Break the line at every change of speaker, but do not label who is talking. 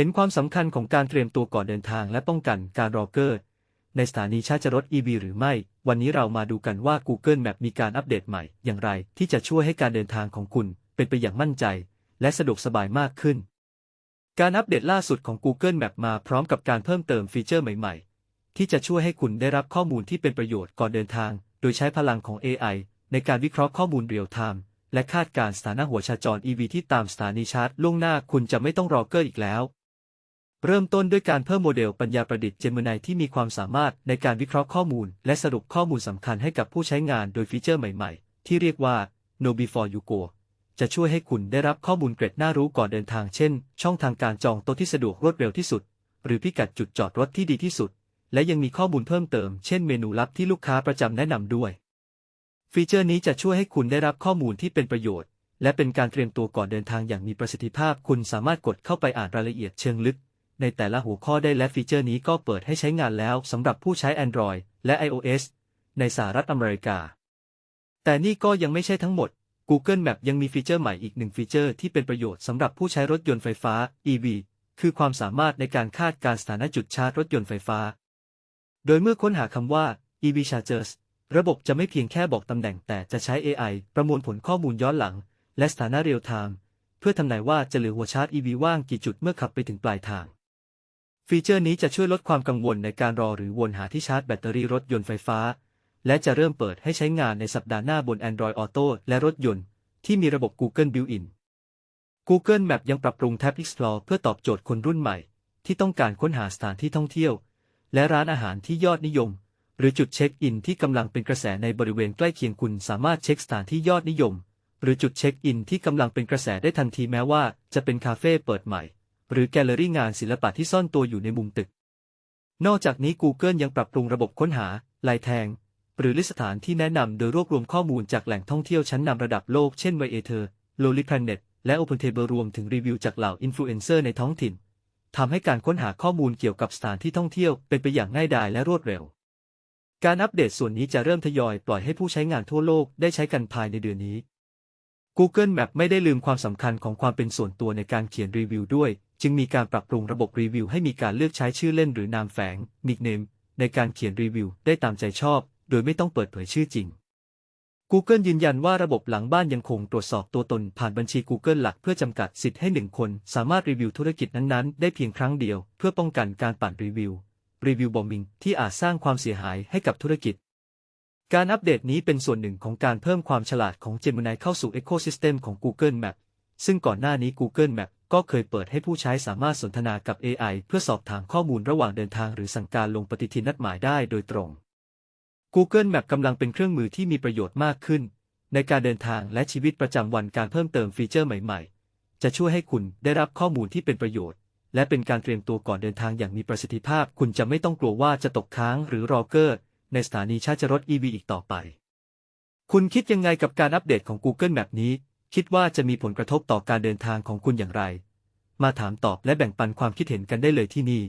เห็นความสำคัญของการเตรียมตัวก่อนเดินทางและป้องกันการรอเกอร์ในสถานีชาร์จรถ EV หรือไม่ วันนี้เรามาดูกันว่า Google Map มีการอัปเดตใหม่ อย่างไรที่จะช่วยให้การเดินทางของคุณเป็นไปอย่างมั่นใจ และสะดวกสบายมากขึ้น การอัปเดตล่าสุดของ Google Map มาพร้อมกับการเพิ่มเติมฟีเจอร์ใหม่ ๆ ที่จะช่วยให้คุณได้รับข้อมูลที่เป็นประโยชน์ก่อนเดินทาง โดยใช้พลังของ AI ในการวิเคราะห์ข้อมูลเรียลไทม์และคาดการสถานะหัวชาจร EV ที่ตามสถานีชาร์จล่วงหน้าคุณจะไม่ต้องรอเกอร์อีกแล้ว เริ่มต้นด้วยการเพิ่มโมเดลปัญญาประดิษฐ์ Gemini ที่มีความสามารถในการวิเคราะห์ข้อมูล และสรุปข้อมูลสำคัญให้กับผู้ใช้งานโดยฟีเจอร์ใหม่ๆ ที่เรียกว่า No Before You Go จะช่วยให้คุณได้รับข้อมูลเกร็ดน่ารู้ก่อนเดินทางเช่น ช่องทางการจองโต๊ะที่สะดวกรวดเร็วที่สุด หรือพิกัดจุดจอดรถที่ดีที่สุด และยังมีข้อมูลเพิ่มเติมเช่นเมนูลับที่ลูกค้าประจำแนะนำด้วย ฟีเจอร์นี้จะช่วยให้คุณได้รับข้อมูลที่เป็นประโยชน์ และเป็นการเตรียมตัวก่อนเดินทางอย่างมีประสิทธิภาพ คุณสามารถกดเข้าไปอ่านรายละเอียดเชิงลึก ในแต่ละหัวข้อได้และฟีเจอร์นี้ก็เปิดให้ใช้งานแล้วสำหรับผู้ใช้ Android และ iOS ในสหรัฐอเมริกา แต่นี่ก็ยังไม่ใช่ทั้งหมด Google Map ยังมีฟีเจอร์ใหม่อีกหนึ่งฟีเจอร์ที่เป็นประโยชน์สำหรับผู้ใช้รถยนต์ไฟฟ้า EV คือความสามารถในการคาดการสถานะจุดชาร์จรถยนต์ไฟฟ้า โดยเมื่อค้นหาคำว่า EV Chargers ระบบจะไม่เพียงแค่บอกตำแหน่งแต่จะใช้ AI ประมวลผลข้อมูลย้อนหลัง และสถานะเรียลไทม์เพื่อทำนายว่าจะเหลือหัวชาร์จ EV ว่างกี่จุดเมื่อขับไปถึงปลายทาง ฟีเจอร์นี้จะช่วยลดความกังวลในการรอหรือวนหาที่ชาร์จแบตเตอรี่รถยนต์ไฟฟ้า และจะเริ่มเปิดให้ใช้งานในสัปดาห์หน้าบน Android Auto และรถยนต์ ที่มีระบบ Google Built-in Google Map ยังปรับปรุงแท็บ Explore เพื่อตอบโจทย์คนรุ่นใหม่ ที่ต้องการค้นหาสถานที่ท่องเที่ยว และร้านอาหารที่ยอดนิยม หรือจุดเช็คอินที่กำลังเป็นกระแสในบริเวณใกล้เคียงคุณสามารถเช็คสถานที่ยอดนิยม หรือจุดเช็คอินที่กำลังเป็นกระแสได้ทันทีแม้ว่าจะเป็นคาเฟ่เปิดใหม่ หรือแกลเลอรี่งานศิลปะที่ซ่อนตัวอยู่ในมุมตึก นอกจากนี้ Google ยังปรับปรุงระบบค้นหา ลายแทง หรือลิสสถานที่แนะนำโดยรวบรวมข้อมูลจากแหล่งท่องเที่ยวชั้นนำระดับโลกเช่น Viator, Lonely Planet และ OpenTable รวมถึงรีวิวจากเหล่าอินฟลูเอนเซอร์ในท้องถิ่นทำให้การค้นหาข้อมูลเกี่ยวกับสถานที่ท่องเที่ยวเป็นไปอย่างง่ายดายและรวดเร็ว การอัปเดตส่วนนี้จะเริ่มทยอยปล่อยให้ผู้ใช้งานทั่วโลกได้ใช้กันภายในเดือนนี้ Google Map ไม่ได้ลืมความสำคัญของความเป็นส่วนตัวในการเขียนรีวิวด้วย จึงมีการปรับปรุงระบบรีวิวให้มีการเลือกใช้ชื่อเล่นหรือนามแฝง nickname ในการเขียนรีวิวได้ตามใจชอบ โดยไม่ต้องเปิดเผยชื่อจริง Google ยืนยันว่าระบบหลังบ้านยังคงตรวจสอบตัวตนผ่านบัญชี Google หลักเพื่อจำกัดสิทธิ์ให้หนึ่งคน สามารถรีวิวธุรกิจนั้นๆ ได้เพียงครั้งเดียว เพื่อป้องกันการปั่นรีวิว รีวิวบอมบิงที่อาจสร้างความเสียหายให้กับธุรกิจ การอัปเดตนี้เป็นส่วนหนึ่งของการเพิ่มความฉลาดของ Gemini เข้าสู่ Ecosystem ของ Google Map ซึ่งก่อนหน้านี้ Google Map ก็เคยเปิดให้ผู้ใช้สามารถสนทนากับ AI เพื่อสอบถามข้อมูลระหว่างเดินทางหรือสั่งการลงปฏิทินนัดหมายได้โดยตรง Google Map กำลังเป็นเครื่องมือที่มีประโยชน์มากขึ้น ในการเดินทางและชีวิตประจำวันการเพิ่มเติมฟีเจอร์ใหม่ๆ จะช่วยให้คุณได้รับข้อมูลที่เป็นประโยชน์ และเป็นการเตรียมตัวก่อนเดินทางอย่างมีประสิทธิภาพ คุณจะไม่ต้องกลัวว่าจะตกค้างหรือรอเกอร์ในสถานีชาร์จรถ EV อีกต่อไป คุณคิดยังไงกับการอัปเดตของ Google Map นี้ คิดว่าจะมีผลกระทบต่อการเดินทางของคุณอย่างไร มาถามตอบและแบ่งปันความคิดเห็นกันได้เลยที่นี่